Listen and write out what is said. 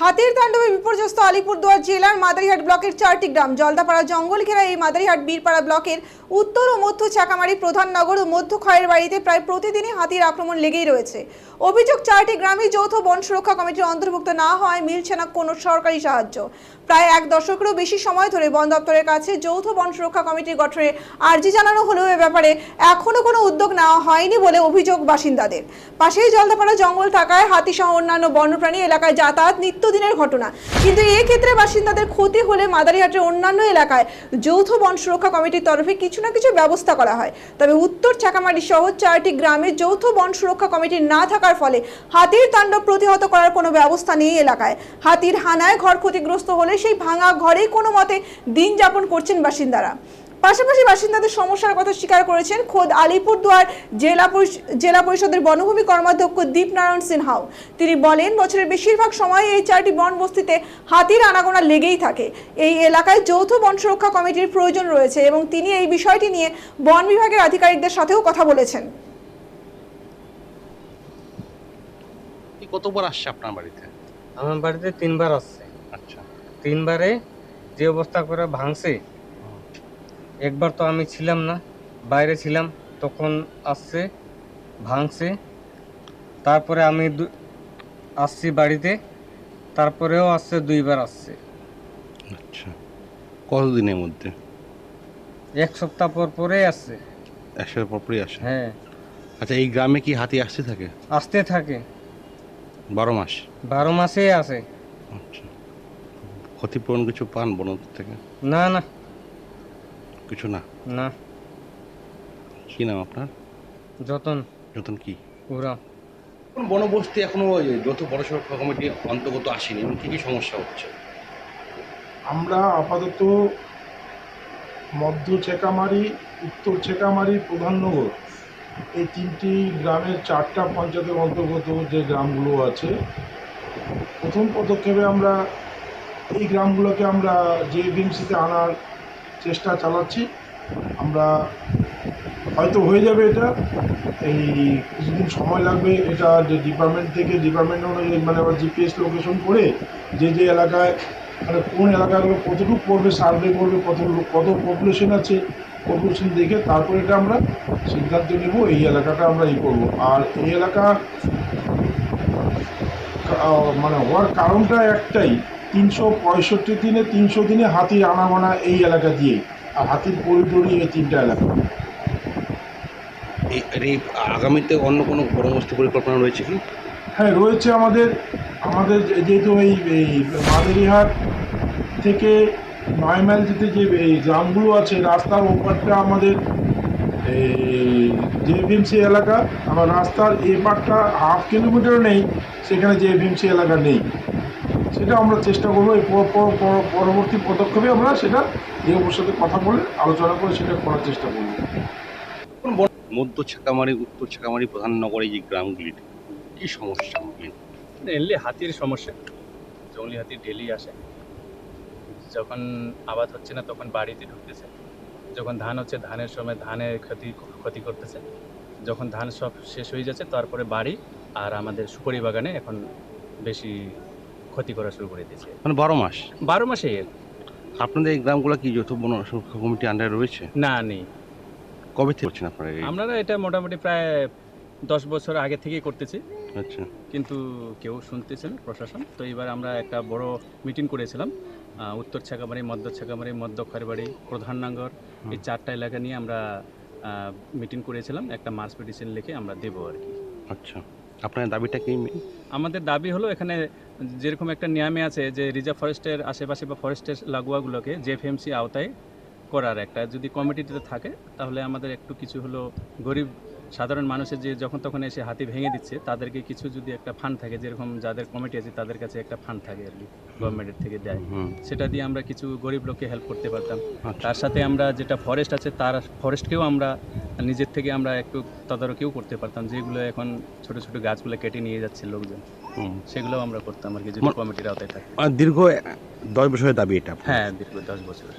হাতির তাণ্ডবে বিপর্যস্ত আলিপুরদুয়ার জেলার মাদারিহাট ব্লকের চারটি গ্রাম, জলদাপাড়া জঙ্গল ঘেরা এই মাদারিহাট বীরপাড়া ব্লকের উত্তর ও মধ্য চাকামারি প্রধাননগর ও মধ্য খয়ের বাড়িতে প্রায় প্রতিদিনই হাতির আক্রমণ লেগেই রয়েছে। অভিযোগ, চারটি গ্রামে যৌথ বন সুরক্ষা কমিটির অন্তর্ভুক্ত না হওয়ায় মিলছে না কোনো সরকারি সাহায্য। প্রায় এক দশকেরও বেশি সময় ধরে বন দপ্তরের কাছে যৌথ বন সুরক্ষা কমিটির গঠনে আর্জি জানানো হলেও এ ব্যাপারে এখনও কোনো উদ্যোগ নেওয়া হয়নি বলে অভিযোগ বাসিন্দাদের। পাশেই জলদাপাড়া জঙ্গল থাকায় হাতি সহ অন্যান্য বন্যপ্রাণী এলাকায় যাতায়াত নিত্যদিনের ঘটনা। কিন্তু ক্ষেত্রে বাসিন্দাদের ক্ষতি হলে মাদারিহাটের অন্যান্য এলাকায় যৌথ বন সুরক্ষা কমিটির তরফে কিছু না কিছু ব্যবস্থা করা হয়। তবে উত্তর চাকামারি সহ চারটি গ্রামে যৌথ বন সুরক্ষা কমিটি না থাকার ফলে হাতির তাণ্ডব প্রতিহত করার কোনো ব্যবস্থা নেই এলাকায়। হাতির হানায় ঘর ক্ষতিগ্রস্ত হলে সেই ভাঙা ঘরেই কোনো মতে দিন যাপন করছেন বাসিন্দারা। পাশাপাশি বাসিন্দাদের সমস্যার কথা স্বীকার করেছেন খোদ আলিপুরদুয়ার জেলা জেলা পরিষদের বনভূমি কর্মাধ্যক্ষ দীপনারায়ণ সিনহাও। তিনি বলেন বছরের বেশিরভাগ সময় এই চারটি বন বস্তিতে হাতির আনাগোনা লেগেই থাকে। এই এলাকায় যৌথ বন সুরক্ষা কমিটির প্রয়োজন রয়েছে এবং তিনি এই বিষয়টি নিয়ে বন বিভাগের আধিকারিকদের সাথেও কথা বলেছেন। কতবার আসছে আপনার বাড়িতে? আমার বাড়িতে তিনবার আসছে। আচ্ছা। তিনবারে যে অবস্থা করে ভাঙছে একবার তো আমি ছিলাম না বাইরে ছিলাম তখন আসছে ভাঙছে তারপরে আমি আসছি বাড়িতে তারপরেও আসছে দুইবার আসছে। আচ্ছা কতদিনের মধ্যে? এক সপ্তাহ পর পরে আসছে। একসাথে পরপরই আসে হ্যাঁ। আচ্ছা এই গ্রামে কি হাতি আসতে থাকে? আসতে থাকে। বারো মাস? বারো মাসে আসে। আচ্ছা। ক্ষতিপূরণ কিছু পান বন থেকে? না না। কিছু না? না। কি নাম আপনার? যতন। যতন কি? ওরা বনবস্তি এখনও যৌথ বড় সুরক্ষা কমিটি অন্তর্গত আসেনি। এবং কি কি সমস্যা হচ্ছে? আমরা আপাতত মধ্য ছেকামারি উত্তর ছেকামারি প্রধাননগর এই তিনটি গ্রামের চারটা পঞ্চায়েতের অন্তর্গত যে গ্রামগুলো আছে প্রথম পদক্ষেপে আমরা এই গ্রামগুলোকে আমরা যে বিএমসিতে আনার চেষ্টা চালাচ্ছি। আমরা হয়তো হয়ে যাবে এটা। এই কিছুদিন সময় লাগবে এটা যে ডিপার্টমেন্ট থেকে ডিপার্টমেন্ট অনুযায়ী মানে আবার জিপিএস লোকেশন করে যে যে এলাকায় মানে কোন এলাকাগুলো কতটুকু পড়বে সার্ভে করবে, কত কত পপুলেশন আছে পপুলেশন দেখে তারপরে এটা আমরা সিদ্ধান্ত নেব, এই এলাকাটা আমরা ই করব। আর এই এলাকা মানে হওয়ার কারণটা একটাই তিনশো পঁয়ষট্টি দিনে তিনশো দিনে হাতির আনাগোনা এই এলাকা দিয়েই। আর হাতির করিডোরই এই তিনটা এলাকা। এই আগামীতে অন্য কোনো বনবস্তি পরিকল্পনা রয়েছে কি? হ্যাঁ রয়েছে আমাদের আমাদের যেহেতু এই এই মাদারিহাট থেকে নয় মাইল যেতে যে এই গ্রামগুলো আছে রাস্তার ওপারটা আমাদের এই জেভিএমসি এলাকা। আবার রাস্তার এ পারটা হাফ কিলোমিটার নেই সেখানে জেভিএমসি এলাকা নেই। সেটা আমরা চেষ্টা করব এই পর- পর- পর- পরবর্তী পদক্ষেপে আমরা সেটা ডিএমওর সাথে কথা বলে আলোচনা করে সেটা করার চেষ্টা করব। মধ্য ছাকামারি উত্তর ছাকামারি প্রধান নগরে যে গ্রামগুলিতে কি সমস্যা? মেনলি হাতির সমস্যা। জঙ্গলি হাতি ডেলি আসে। যখন আবাদ হচ্ছে না তখন বাড়িতে ঢুকতেছে। যখন ধান হচ্ছে ধানের সময় ধানের ক্ষতি ক্ষতি করতেছে। যখন ধান সব শেষ হয়ে যাচ্ছে তারপরে বাড়ি আর আমাদের সুপারি বাগানে এখন বেশি ক্ষতি করা শুরু করে দিয়েছে। মানে বারো মাস? বারো মাসে। আপনাদের এই গ্রামগুলো কি যৌথ বন সুরক্ষা কমিটি আন্ডারে রয়েছে? না নেই। কবে থেকে করছেন আপনারা আমরা এটা মোটামুটি প্রায় দশ বছর আগে থেকেই করতেছি। আচ্ছা। কিন্তু কেউ শুনতেছেন প্রশাসন। তো এবার আমরা একটা বড় মিটিং করেছিলাম। উত্তর ছাকামারি মধ্য ছাকামারি মধ্য খরবাড়ি প্রধাননগর এই চারটা এলাকা নিয়ে আমরা মিটিং করেছিলাম। একটা মার্চ পিটিশন লিখে আমরা দেবো আর কি। আচ্ছা। আপনার দাবিটা কি আমাদের দাবি হলো এখানে যেরকম একটা নিয়মে আছে যে রিজার্ভ ফরেস্টের আশেপাশে বা ফরেস্টের লাগোয়াগুলোকে জেএফএমসি আওতায় করার একটা, যদি কমিটিতে থাকে তাহলে আমাদের একটু কিছু হলো গরিব সাধারণ মানুষের যে যখন তখন এসে হাতি ভেঙে দিচ্ছে তাদেরকে কিছু যদি একটা ফান্ড থাকে যেরকম যাদের কমিটি আছে তাদের কাছে একটা ফান্ড থাকে আর কি গভর্নমেন্টের থেকে দেয়। সেটা দিয়ে আমরা কিছু গরিব লোককে হেল্প করতে পারতাম। আচ্ছা। তার সাথে আমরা যেটা ফরেস্ট আছে তার ফরেস্টকেও আমরা নিজের থেকে আমরা একটু তদারকিও করতে পারতাম যেগুলো এখন ছোট ছোট গাছগুলো কেটে নিয়ে যাচ্ছে লোকজন। হুম। সেগুলোও আমরা করতাম আর কি যদি কমিটির আওতায় থাকে। দীর্ঘ দশ বছরের দাবি এটা হ্যাঁ দীর্ঘ দশ বছর